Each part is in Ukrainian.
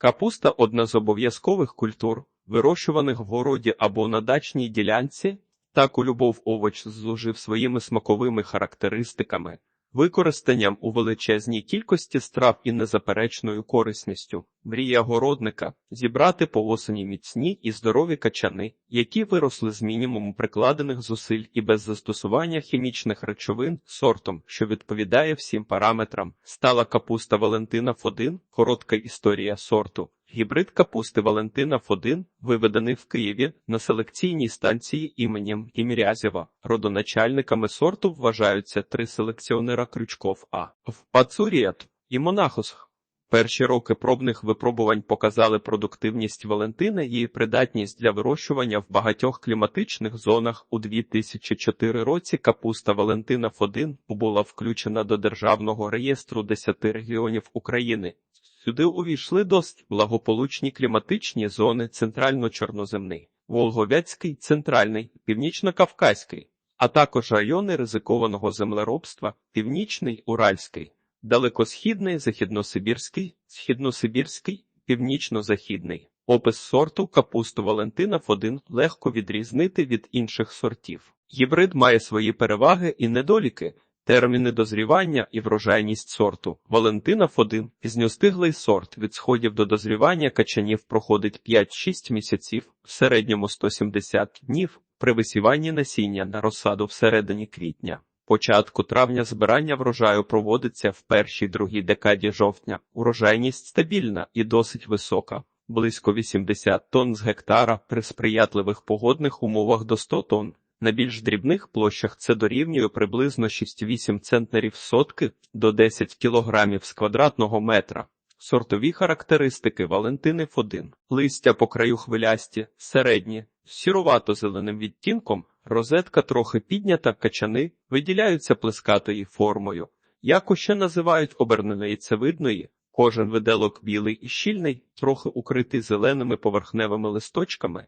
Капуста одна з обов'язкових культур, вирощуваних в городі або на дачній ділянці. Так у любов овоч зложив своїми смаковими характеристиками, використанням у величезній кількості страв і незаперечною корисністю. Мрія городника зібрати по осені міцні і здорові качани, які виросли з мінімуму прикладених зусиль і без застосування хімічних речовин сортом, що відповідає всім параметрам. Стала капуста Валентина Фодин, коротка історія сорту. Гібрид капусти Валентина Фодин виведений в Києві на селекційній станції іменем Тімірязєва. Родоначальниками сорту вважаються три селекціонера Крючков А. В Пацуріат і Монахос. Перші роки пробних випробувань показали продуктивність Валентини і придатність для вирощування в багатьох кліматичних зонах. У 2004 році капуста Валентина Фодин була включена до Державного реєстру 10 регіонів України. Сюди увійшли досить благополучні кліматичні зони центрально-чорноземний, Волговецький, центральний, північно-кавказький, а також райони ризикованого землеробства, північний, Уральський, далекосхідний, західносибірський, східносибірський, північно-західний. Опис сорту капусту Валентина Фодин легко відрізнити від інших сортів. Гібрид має свої переваги і недоліки. Терміни дозрівання і врожайність сорту. Валентина Фодин – пізньостиглий сорт. Від сходів до дозрівання качанів проходить 5-6 місяців, в середньому 170 днів, при висіванні насіння на розсаду всередині квітня. Початку травня збирання врожаю проводиться в першій другій декаді жовтня. Урожайність стабільна і досить висока. Близько 80 тонн з гектара при сприятливих погодних умовах до 100 тонн. На більш дрібних площах це дорівнює приблизно 6-8 центнерів сотки до 10 кілограмів з квадратного метра. Сортові характеристики Валентини Фодин. Листя по краю хвилясті, середні, сірувато-зеленим відтінком, розетка трохи піднята, качани виділяються плескатою формою. Яку ще називають оберненої яйцевидної, Кожен виделок білий і щільний, трохи укритий зеленими поверхневими листочками.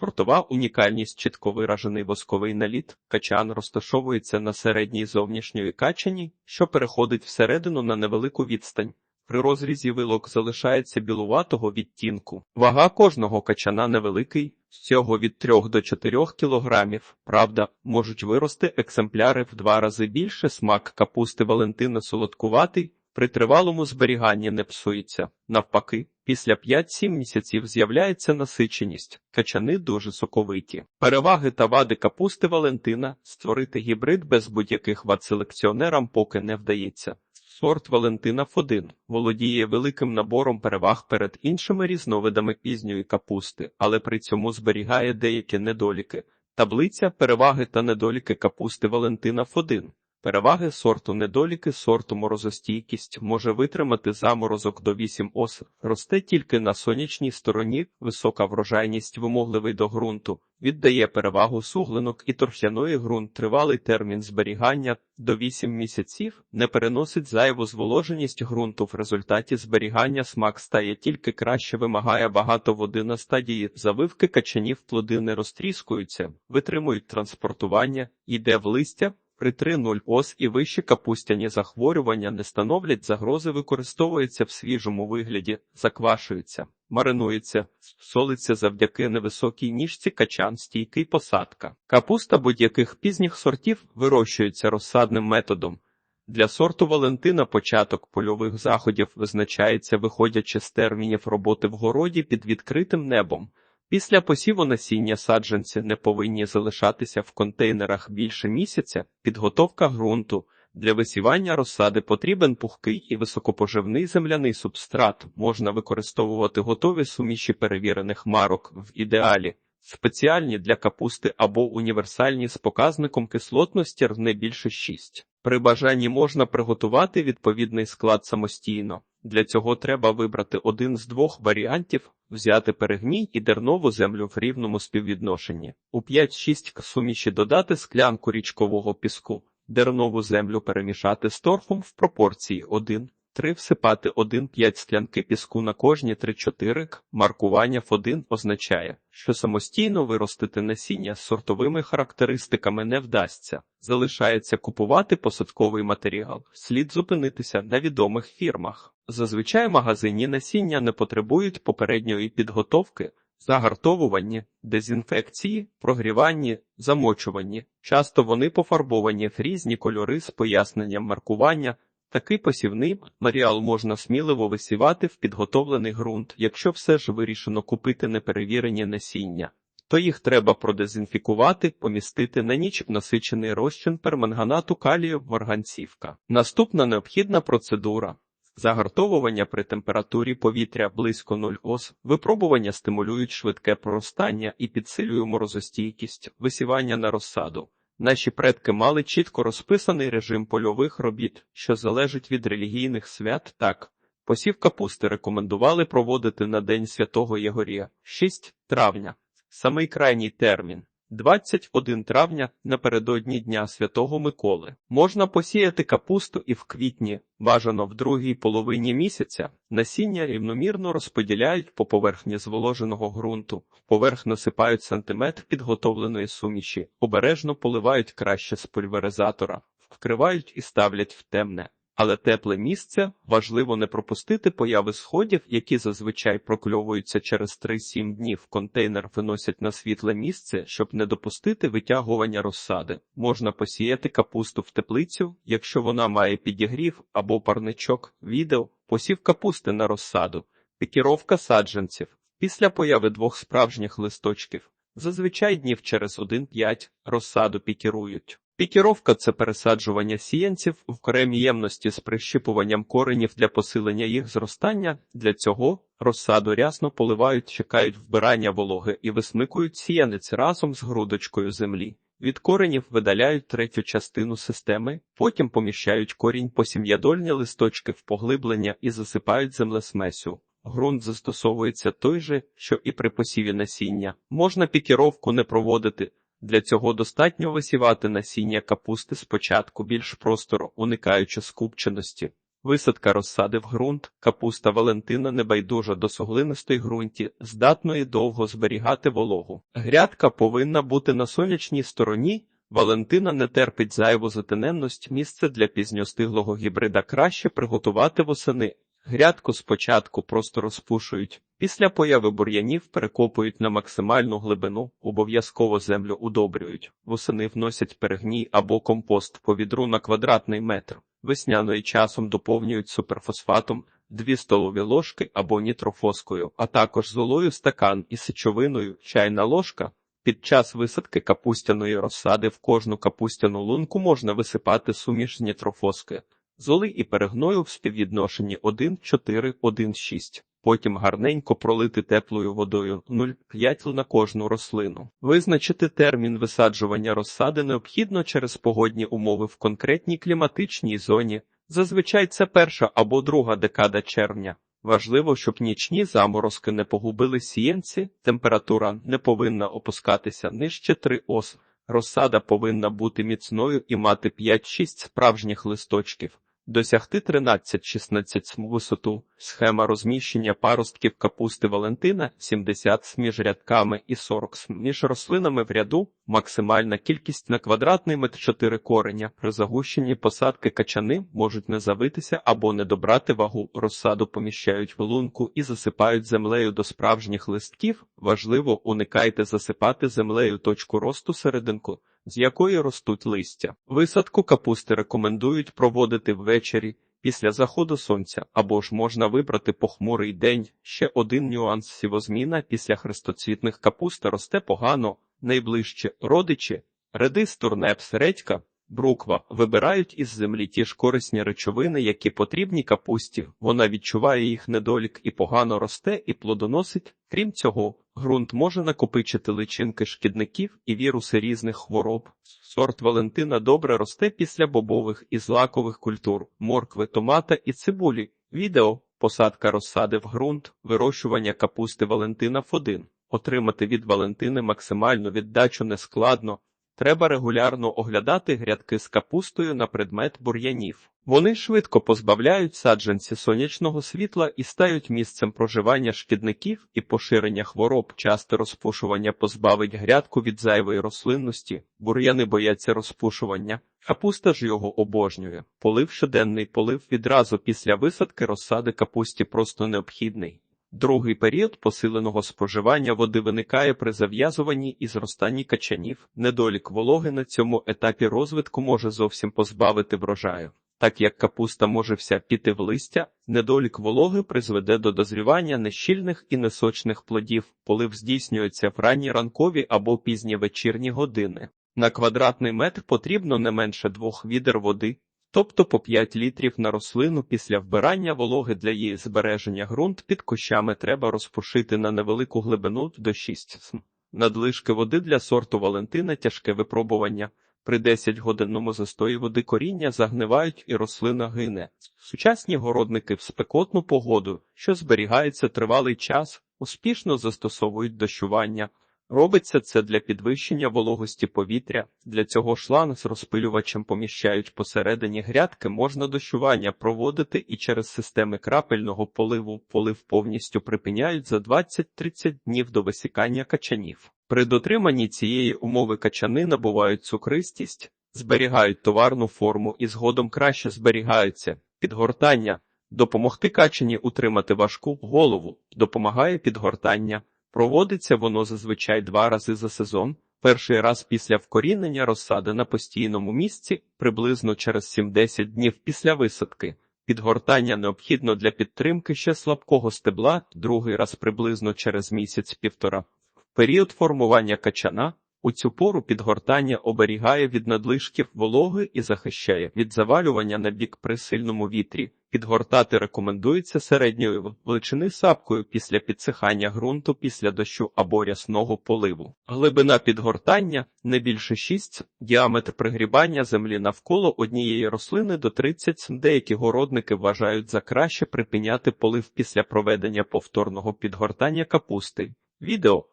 Сортова унікальність чітко виражений восковий наліт. Качан розташовується на середній зовнішньої качані, що переходить всередину на невелику відстань. При розрізі вилок залишається білуватого відтінку. Вага кожного качана невеликий, всього від 3 до 4 кілограмів. Правда, можуть вирости екземпляри в два рази більше смак капусти Валентина солодкуватий. При тривалому зберіганні не псується. Навпаки, після 5-7 місяців з'являється насиченість, качани дуже соковиті. Переваги та вади капусти Валентина створити гібрид без будь-яких вад селекціонерам поки не вдається. Сорт Валентина Фодин володіє великим набором переваг перед іншими різновидами пізньої капусти, але при цьому зберігає деякі недоліки. Таблиця переваги та недоліки капусти Валентина Фодин. Переваги сорту недоліки сорту морозостійкість може витримати заморозок до 8 ос, росте тільки на сонячній стороні, висока врожайність вимогливий до ґрунту, віддає перевагу суглинок і торфяної ґрунт, тривалий термін зберігання до 8 місяців, не переносить зайву зволоженість ґрунту. В результаті зберігання смак стає тільки краще, вимагає багато води на стадії. Завивки качанів плоди не розтріскуються, витримують транспортування, йде в листя. При 3.0 ос і вищі капустяні захворювання не становлять загрози, використовується в свіжому вигляді, заквашується, маринується, солиться завдяки невисокій ніжці качан, стійкий посадка. Капуста будь-яких пізніх сортів вирощується розсадним методом. Для сорту Валентина початок польових заходів визначається, виходячи з термінів роботи в городі під відкритим небом. Після посіву насіння саджанці не повинні залишатися в контейнерах більше місяця. Підготовка ґрунту для висівання розсади потрібен пухкий і високопоживний земляний субстрат. Можна використовувати готові суміші перевірених марок в ідеалі, спеціальні для капусти або універсальні з показником кислотності не більше 6. При бажанні можна приготувати відповідний склад самостійно. Для цього треба вибрати один з двох варіантів, взяти перегній і дернову землю в рівному співвідношенні. У 5-6 суміші додати склянку річкового піску, дернову землю перемішати з торфом в пропорції 1 3. Всипати 1-5 склянки піску на кожні 3-4 к. Маркування F1 означає, що самостійно виростити насіння з сортовими характеристиками не вдасться. Залишається купувати посадковий матеріал. Слід зупинитися на відомих фірмах. Зазвичай магазинні насіння не потребують попередньої підготовки, загартовуванні, дезінфекції, прогріванні, замочуванні. Часто вони пофарбовані в різні кольори з поясненням маркування. Такий посівний матеріал можна сміливо висівати в підготовлений ґрунт, якщо все ж вирішено купити неперевірені насіння. То їх треба продезінфікувати, помістити на ніч в насичений розчин перманганату калію марганцівка. Наступна необхідна процедура Загартовування при температурі повітря близько 0 ос, випробування стимулюють швидке проростання і підсилюють морозостійкість, висівання на розсаду. Наші предки мали чітко розписаний режим польових робіт, що залежить від релігійних свят. Так, посів капусти рекомендували проводити на День Святого Єгорія, 6 травня, самий крайній термін. 21 травня напередодні Дня Святого Миколи. Можна посіяти капусту і в квітні, бажано в другій половині місяця. Насіння рівномірно розподіляють по поверхні зволоженого ґрунту, поверх насипають сантиметр підготовленої суміші, обережно поливають краще з пульверизатора, вкривають і ставлять в темне. Але тепле місце важливо не пропустити появи сходів, які зазвичай прокльовуються через 3-7 днів. Контейнер виносять на світле місце, щоб не допустити витягування розсади. Можна посіяти капусту в теплицю, якщо вона має підігрів або парничок. Відео посів капусти на розсаду, пікіровка саджанців. Після появи двох справжніх листочків. Зазвичай днів через 1-5 розсаду пікірують. Пікіровка це пересаджування сіянців в окремі ємності з прищипуванням коренів для посилення їх зростання. Для цього розсаду рясно поливають, чекають вбирання вологи і висмикують сіянець разом з грудочкою землі. Від коренів видаляють третю частину системи, потім поміщають корінь по сім'ядольні листочки в поглиблення і засипають землесмесю. Грунт застосовується той же, що і при посіві насіння. Можна пікіровку не проводити. Для цього достатньо висівати насіння капусти спочатку більш простору, уникаючи скупченості. Висадка розсади в ґрунт, капуста Валентина небайдужа до суглинистої ґрунті, здатної довго зберігати вологу. Грядка повинна бути на сонячній стороні. Валентина не терпить зайву затененність, місце для пізньостиглого гібрида краще приготувати восени. Грядку спочатку просто розпушують, після появи бур'янів перекопують на максимальну глибину, обов'язково землю удобрюють, восени вносять перегній або компост по відру на квадратний метр, весняної часом доповнюють суперфосфатом, 2 столові ложки або нітрофоскою, а також золою стакан і сечовиною, чайна ложка. Під час висадки капустяної розсади в кожну капустяну лунку можна висипати суміш нітрофоски золи і перегною в співвідношенні 1,4-1,6. Потім гарненько пролити теплою водою 0,5 на кожну рослину. Визначити термін висаджування розсади необхідно через погодні умови в конкретній кліматичній зоні. Зазвичай це перша або друга декада червня. Важливо, щоб нічні заморозки не погубили сіянці, температура не повинна опускатися нижче 3 ос. Розсада повинна бути міцною і мати 5-6 справжніх листочків. Досягти 13-16 см висоту. Схема розміщення паростків капусти Валентина 70 см між рядками і 40 см між рослинами в ряду. Максимальна кількість на квадратний метр 4 кореня. При загущенні посадки качани можуть не завитися або не добрати вагу. Розсаду поміщають в лунку і засипають землею до справжніх листків. Важливо уникайте засипати землею точку росту серединку з якої ростуть листя. Висадку капусти рекомендують проводити ввечері після заходу сонця, або ж можна вибрати похмурий день. Ще один нюанс сівозміна після хрестоцвітних капуста росте погано, найближче родичі, редис, турнеп, середька. Бруква вибирають із землі ті ж корисні речовини, які потрібні капусті. Вона відчуває їх недолік і погано росте і плодоносить. Крім цього, ґрунт може накопичити личинки шкідників і віруси різних хвороб. Сорт Валентина добре росте після бобових і злакових культур, моркви, томата і цибулі. Відео посадка розсади в ґрунт, вирощування капусти Валентина Ф1. Отримати від Валентини максимальну віддачу нескладно. Треба регулярно оглядати грядки з капустою на предмет бур'янів. Вони швидко позбавляють саджанці сонячного світла і стають місцем проживання шкідників і поширення хвороб. Часте розпушування позбавить грядку від зайвої рослинності, бур'яни бояться розпушування. Капуста ж його обожнює. Полив щоденний полив відразу після висадки розсади капусті просто необхідний. Другий період посиленого споживання води виникає при зав'язуванні і зростанні качанів. Недолік вологи на цьому етапі розвитку може зовсім позбавити врожаю. Так як капуста може вся піти в листя, недолік вологи призведе до дозрівання нещільних і несочних плодів. Полив здійснюється в ранні ранкові або пізні вечірні години. На квадратний метр потрібно не менше двох відер води, тобто по 5 літрів на рослину після вбирання вологи для її збереження ґрунт під кущами треба розпушити на невелику глибину до 6 см. Надлишки води для сорту Валентина тяжке випробування. При 10-годинному застої води коріння загнивають і рослина гине. Сучасні городники в спекотну погоду, що зберігається тривалий час, успішно застосовують дощування. Робиться це для підвищення вологості повітря. Для цього шланг з розпилювачем поміщають посередині грядки. Можна дощування проводити і через системи крапельного поливу. Полив повністю припиняють за 20-30 днів до висікання качанів. При дотриманні цієї умови качани набувають цукристість, зберігають товарну форму і згодом краще зберігаються. Підгортання допомогти качані утримати важку голову, допомагає підгортання. Проводиться воно зазвичай два рази за сезон. Перший раз після вкорінення розсади на постійному місці, приблизно через 7-10 днів після висадки. Підгортання необхідно для підтримки ще слабкого стебла, другий раз приблизно через місяць-півтора. В Період формування качана у цю пору підгортання оберігає від надлишків вологи і захищає від завалювання на бік при сильному вітрі. Підгортати рекомендується середньої величини сапкою після підсихання ґрунту після дощу або рясного поливу. Глибина підгортання не більше 6, діаметр пригрібання землі навколо однієї рослини до 30. Деякі городники вважають за краще припиняти полив після проведення повторного підгортання капусти. Відео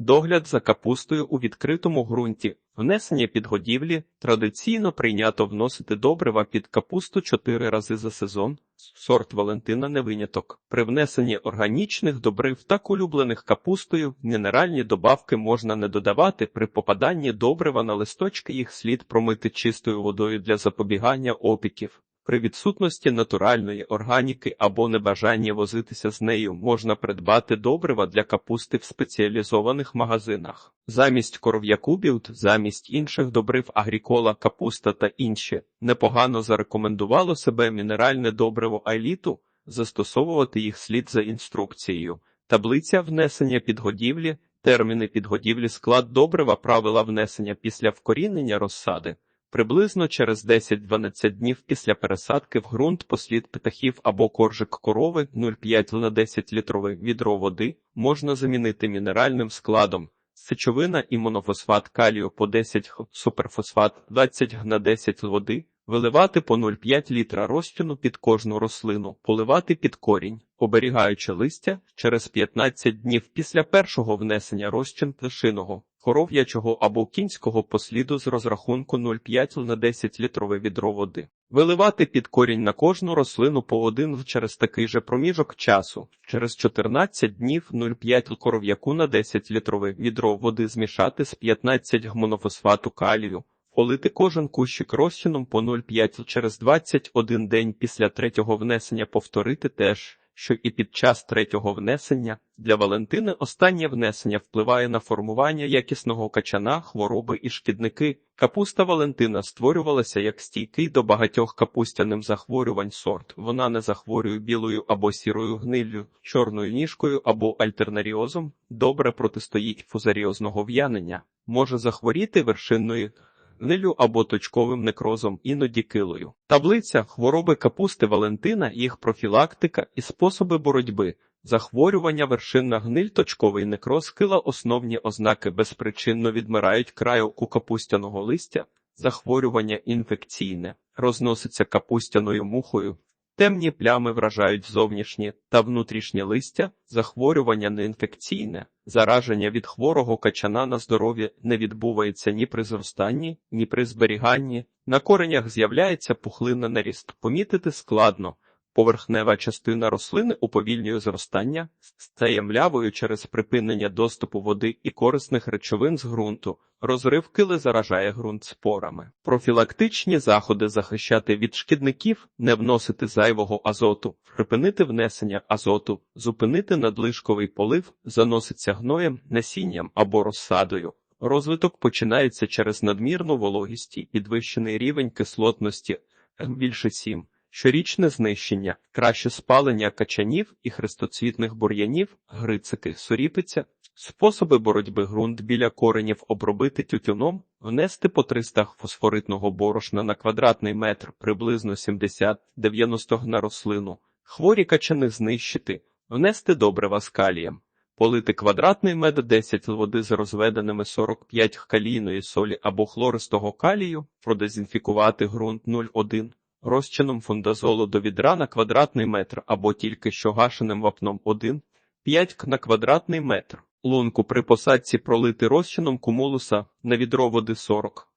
Догляд за капустою у відкритому ґрунті, внесення підгодівлі традиційно прийнято вносити добрива під капусту 4 рази за сезон. Сорт Валентина не виняток. При внесенні органічних добрив так улюблених капустою мінеральні добавки можна не додавати. При попаданні добрива на листочки їх слід промити чистою водою для запобігання опіків. При відсутності натуральної органіки або небажанні возитися з нею можна придбати добрива для капусти в спеціалізованих магазинах. Замість коров'яку білд, замість інших добрив агрікола, капуста та інші непогано зарекомендувало себе мінеральне добриво айліту, застосовувати їх слід за інструкцією. Таблиця внесення підгодівлі, терміни підгодівлі, склад добрива, правила внесення після вкорінення розсади. Приблизно через 10-12 днів після пересадки в ґрунт послід птахів або коржик корови 0,5 на 10 літрове відро води можна замінити мінеральним складом. Сечовина і монофосфат калію по 10 х, суперфосфат 20 г на 10 води, виливати по 0,5 літра розчину під кожну рослину, поливати під корінь, оберігаючи листя через 15 днів після першого внесення розчин пташиного коров'ячого або кінського посліду з розрахунку 0,5 на 10 літрове відро води. Виливати під корінь на кожну рослину по один через такий же проміжок часу. Через 14 днів 0,5 коров'яку на 10 літрове відро води змішати з 15 гмонофосфату калію. Полити кожен кущик розчином по 0,5 через 21 день після третього внесення повторити теж що і під час третього внесення для Валентини останнє внесення впливає на формування якісного качана, хвороби і шкідники. Капуста Валентина створювалася як стійкий до багатьох капустяним захворювань сорт. Вона не захворює білою або сірою гниллю, чорною ніжкою або альтернаріозом, добре протистоїть фузаріозного в'янення, може захворіти вершинною гнилю або точковим некрозом, іноді килою. Таблиця хвороби капусти Валентина, їх профілактика і способи боротьби. Захворювання вершинна гниль, точковий некроз, кила основні ознаки безпричинно відмирають крайоку капустяного листя, захворювання інфекційне, розноситься капустяною мухою, Темні плями вражають зовнішні та внутрішнє листя, захворювання неінфекційне, зараження від хворого качана на здоров'я не відбувається ні при зростанні, ні при зберіганні. На коренях з'являється пухлинна наріст. Помітити складно. Поверхнева частина рослини уповільнює зростання, стає млявою через припинення доступу води і корисних речовин з ґрунту. Розрив кили заражає ґрунт спорами. Профілактичні заходи захищати від шкідників, не вносити зайвого азоту, припинити внесення азоту, зупинити надлишковий полив, заноситься гноєм, насінням або розсадою. Розвиток починається через надмірну вологість і підвищений рівень кислотності більше 7. Щорічне знищення, краще спалення качанів і хрестоцвітних бур'янів, грицики, соріпиця, способи боротьби ґрунт біля коренів обробити тютюном, внести по 300 фосфоритного борошна на квадратний метр приблизно 70-90 на рослину, хворі качани знищити, внести добрива з калієм. Полити квадратний мед 10 води з розведеними 45 калійної солі або хлористого калію, продезінфікувати ґрунт 0,1 розчином фундазолу до відра на квадратний метр або тільки що гашеним вапном 1, 5 на квадратний метр. Лунку при посадці пролити розчином кумулуса на відро води 40.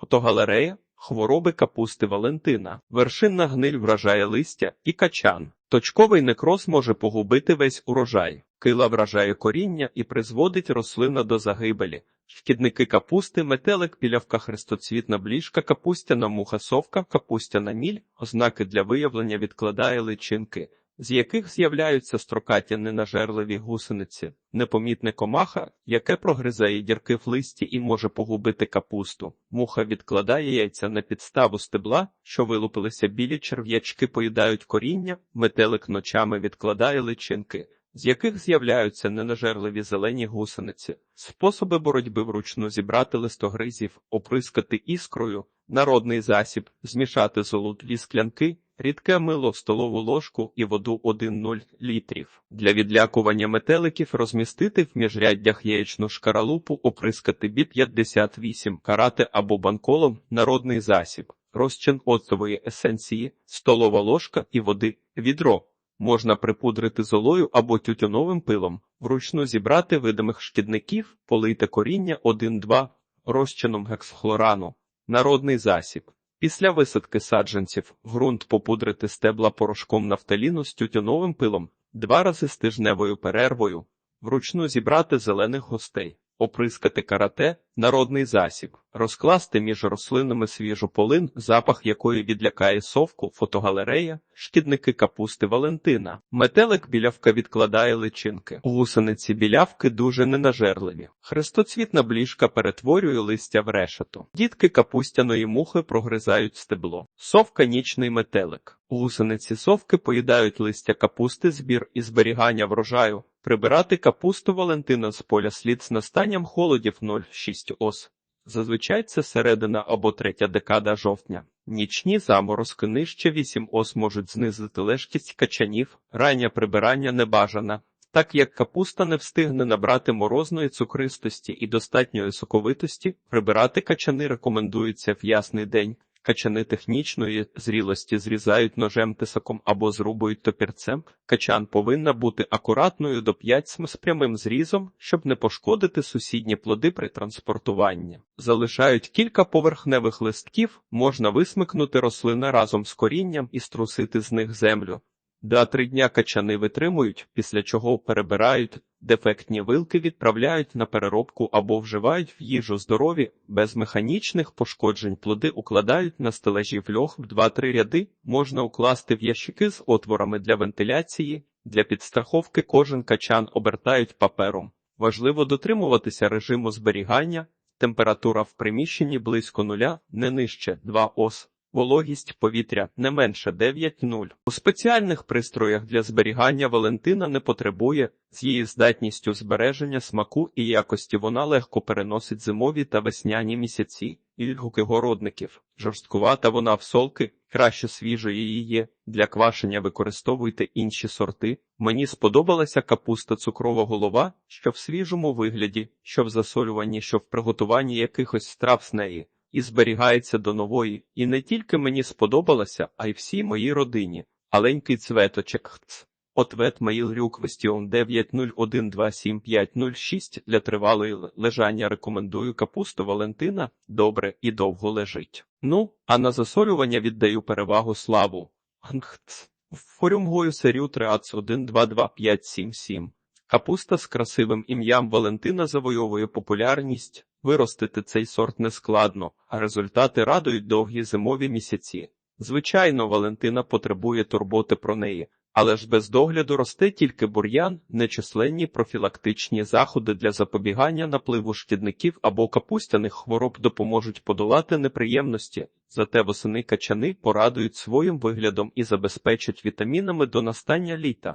Фотогалерея хвороби капусти Валентина. Вершинна гниль вражає листя і качан. Точковий некроз може погубити весь урожай. Кила вражає коріння і призводить рослина до загибелі. Шкідники капусти, метелик, пілявка, хрестоцвітна бліжка, капустяна муха, совка, капустяна міль, ознаки для виявлення відкладає личинки, з яких з'являються строкаті ненажерливі гусениці, непомітне комаха, яке прогризає дірки в листі і може погубити капусту. Муха відкладає яйця на підставу стебла, що вилупилися білі черв'ячки, поїдають коріння, метелик ночами відкладає личинки з яких з'являються ненажерливі зелені гусениці, способи боротьби вручну зібрати листогризів, оприскати іскрою, народний засіб, змішати золотві склянки, рідке мило столову ложку і воду 1,0 літрів. Для відлякування метеликів розмістити в міжряддях яєчну шкаралупу, оприскати бі 58 карати або банколом, народний засіб, розчин оцтової есенції, столова ложка і води, відро. Можна припудрити золою або тютюновим пилом, вручну зібрати видимих шкідників, полийте коріння 1-2 розчином гексхлорану, народний засіб. Після висадки саджанців ґрунт попудрити стебла порошком нафталіну з тютюновим пилом, два рази з тижневою перервою, вручну зібрати зелених гостей оприскати карате, народний засіб, розкласти між рослинами свіжу полин, запах якої відлякає совку, фотогалерея, шкідники капусти Валентина. Метелик білявка відкладає личинки. Гусениці білявки дуже ненажерливі. Хрестоцвітна бліжка перетворює листя в решету. Дітки капустяної мухи прогризають стебло. Совка нічний метелик. Гусениці совки поїдають листя капусти, збір і зберігання врожаю. Прибирати капусту Валентина з поля слід з настанням холодів 0,6 ос. Зазвичай це середина або третя декада жовтня. Нічні заморозки нижче 8 ос можуть знизити лежкість качанів, рання прибирання небажана. Так як капуста не встигне набрати морозної цукристості і достатньої соковитості, прибирати качани рекомендується в ясний день, Качани технічної зрілості зрізають ножем тисаком або зрубують топірцем. Качан повинна бути акуратною до 5 см з прямим зрізом, щоб не пошкодити сусідні плоди при транспортуванні. Залишають кілька поверхневих листків, можна висмикнути рослини разом з корінням і струсити з них землю. Два-три дня качани витримують, після чого перебирають, дефектні вилки відправляють на переробку або вживають в їжу здорові, без механічних пошкоджень плоди укладають на стележі в льох в 2-3 ряди, можна укласти в ящики з отворами для вентиляції, для підстраховки кожен качан обертають папером. Важливо дотримуватися режиму зберігання, температура в приміщенні близько нуля, не нижче 2 ос. Вологість повітря не менше 9,0. У спеціальних пристроях для зберігання Валентина не потребує з її здатністю збереження смаку і якості вона легко переносить зимові та весняні місяці. Відгуки городників. Жорсткувата вона в солки, краще свіжої її. Для квашення використовуйте інші сорти. Мені сподобалася капуста цукрова голова, що в свіжому вигляді, що в засолюванні, що в приготуванні якихось страв з неї і зберігається до нової, і не тільки мені сподобалося, а й всій моїй родині. Аленький цветочек хц. Ответ Mail Requestion 901275006 для тривалої лежання рекомендую капусту Валентина, добре і довго лежить. Ну, а на засолювання віддаю перевагу славу. Ангц. Форюмгою серію Триац 122577. Капуста з красивим ім'ям Валентина завойовує популярність. Виростити цей сорт нескладно, а результати радують довгі зимові місяці. Звичайно, Валентина потребує турботи про неї, але ж без догляду росте тільки бур'ян, нечисленні профілактичні заходи для запобігання напливу шкідників або капустяних хвороб допоможуть подолати неприємності, зате восени качани порадують своїм виглядом і забезпечать вітамінами до настання літа.